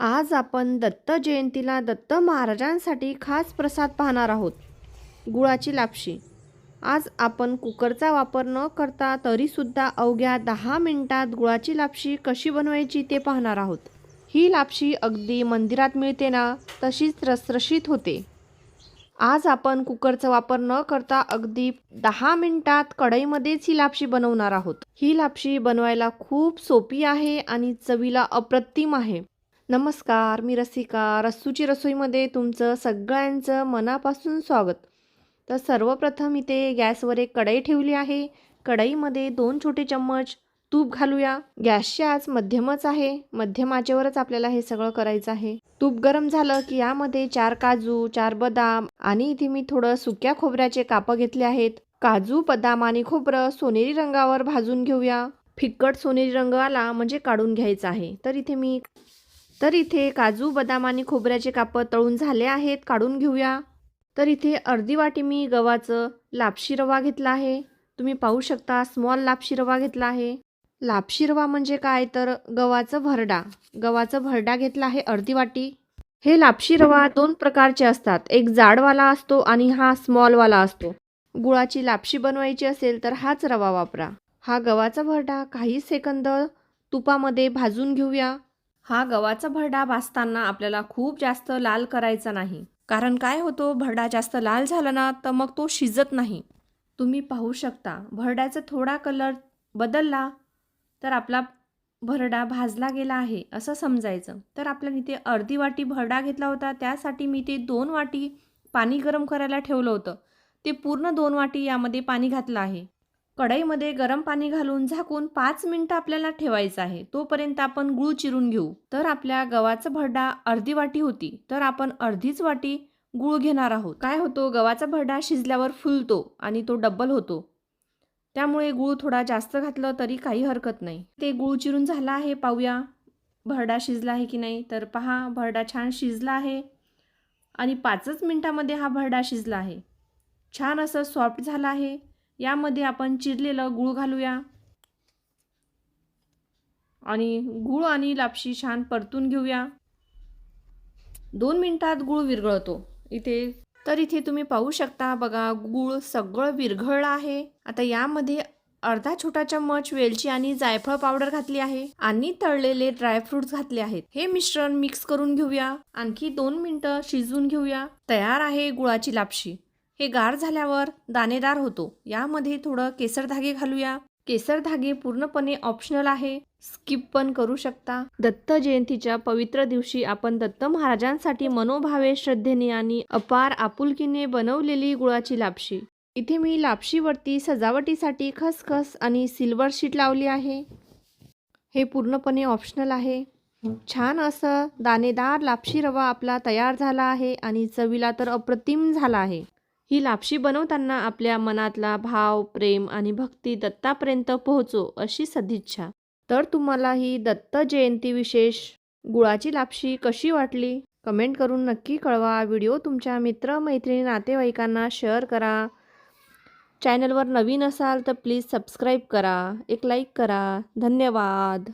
आज आपण दत्त जयंतीला दत्त महाराजांसाठी खास प्रसाद पाहणार आहोत. गुळाची लापशी. आज आपण कुकरचा वापर न करता तरीसुद्धा अवघ्या दहा मिनिटात गुळाची लापशी कशी बनवायची ते पाहणार आहोत. ही लापशी अगदी मंदिरात मिळते ना तशीच रसरशीत होते. आज आपण कुकरचा वापर न करता अगदी दहा मिनिटात कढईमध्येच ही लापशी बनवणार आहोत. ही लापशी बनवायला खूप सोपी आहे आणि चवीला अप्रतिम आहे. नमस्कार मी रसिका. रस्सूची रसोईमध्ये तुमचं सगळ्यांचं मनापासून स्वागत. तर सर्वप्रथम इथे गॅसवर एक कढई ठेवली आहे. कढईमध्ये दोन छोटे चम्मच तूप घालूया. गॅसची आज मध्यमच आहे. मध्यम आचेवरच आपल्याला हे सगळं करायचं आहे. तूप गरम झालं की यामध्ये चार काजू चार बदाम आणि इथे मी थोडं सुक्या खोबऱ्याचे कापं घेतले आहेत. काजू बदाम आणि खोबरं सोनेरी रंगावर भाजून घेऊया. फिक्कट सोनेरी रंग आला म्हणजे काढून घ्यायचा आहे. तर इथे मी तर इथे काजू बदाम आणि खोबऱ्याचे कापं तळून झाले आहेत काढून घेऊया. तर इथे अर्धी वाटी मी गव्हाचं लापशी रवा घेतला आहे. तुम्ही पाहू शकता स्मॉल लापशी रवा घेतला आहे. लापशी रवा म्हणजे काय? तर गव्हाचं भरडा. गव्हाचं भरडा घेतला आहे अर्धी वाटी. हे लापशी रवा दोन प्रकारचे असतात. एक जाडवाला असतो आणि हा स्मॉलवाला असतो. गुळाची लापशी बनवायची असेल तर हाच रवा वापरा. हा गव्हाचा भरडा काही सेकंद तुपामध्ये भाजून घेऊया. हा गव्हाचा भरडा भाजताना आपल्याला खूप जास्त लाल करायचा नाही. कारण काय होतो भरडा जास्त लाल झाला ना तर मग तो शिजत नाही. तुम्ही पाहू शकता भरड्याचा थोडा कलर बदलला तर आपला भरडा भाजला गेला आहे असं समजायचं. तर आपल्याला इथे अर्धी वाटी भरडा घेतला होता त्यासाठी मी ते दोन वाटी पाणी गरम करायला ठेवलं होतं. ते पूर्ण दोन वाटी यामध्ये पाणी घातलं आहे. कढईमध्ये गरम पाणी घालून झाकून पाच मिनटं आपल्याला ठेवायचं आहे. तोपर्यंत आपण गूळ चिरून घेऊ. तर आपल्या गव्हाचा भरडा अर्धी वाटी होती. तर आपण अर्धीच वाटी गूळ घेणार आहोत. काय होतो? गव्हाचा भरडा शिजल्यावर फुलतो आणि तो डब्बल होतो. त्यामुळे गूळ थोडा जास्त घातलं तरी काही हरकत नाही. ते गूळ चिरून झाला आहे. पाहूया भरडा शिजला आहे की नाही. तर पहा भरडा छान शिजला आहे. आणि पाचच मिनटामध्ये हा भरडा शिजला आहे. छान असं सॉफ्ट झाला आहे. यामध्ये आपण चिरलेलं गूळ घालूया. आणि गूळ आणि लापशी छान परतून घेऊया. दोन मिनटात गूळ विरघळतो. इथे तर इथे तुम्ही पाहू शकता बघा गूळ सगळं विरघळलं आहे. आता यामध्ये अर्धा छोटा चम्मच वेलची आणि जायफळ पावडर घातली आहे आणि तळलेले ड्रायफ्रुट्स घातले आहेत. हे मिश्रण मिक्स करून घेऊया. आणखी दोन मिनिटं शिजवून घेऊया. तयार आहे गुळाची लापशी. हे गार झाल्यावर दाणेदार होतो. यामध्ये थोडं केसर धागे घालूया. केसर धागे पूर्णपणे ऑप्शनल आहे. स्किप पण करू शकता. दत्त जयंतीच्या पवित्र दिवशी आपण दत्त महाराजांसाठी मनोभावे श्रद्धेने आणि अपार आपुलकीने बनवलेली गुळाची लापशी. इथे मी लापशीवरती सजावटीसाठी खसखस आणि सिल्वर शीट लावली आहे. हे पूर्णपणे ऑप्शनल आहे. छान असं दाणेदार लापशी रवा आपला तयार झाला आहे आणि चवीला तर अप्रतिम झाला आहे. ही लापशी बनवताना आपल्या मनातला भाव प्रेम आणि भक्ती दत्तापर्यंत पोहोचो अशी सदिच्छा. तर तुम्हाला ही दत्त जयंती विशेष गुळाची लापशी कशी वाटली? कमेंट करून नक्की कळवा. व्हिडिओ तुमच्या मित्रमैत्रिणी नातेवाईकांना शेअर करा. चॅनलवर नवीन असाल तर प्लीज सबस्क्राईब करा. एक लाईक करा. धन्यवाद.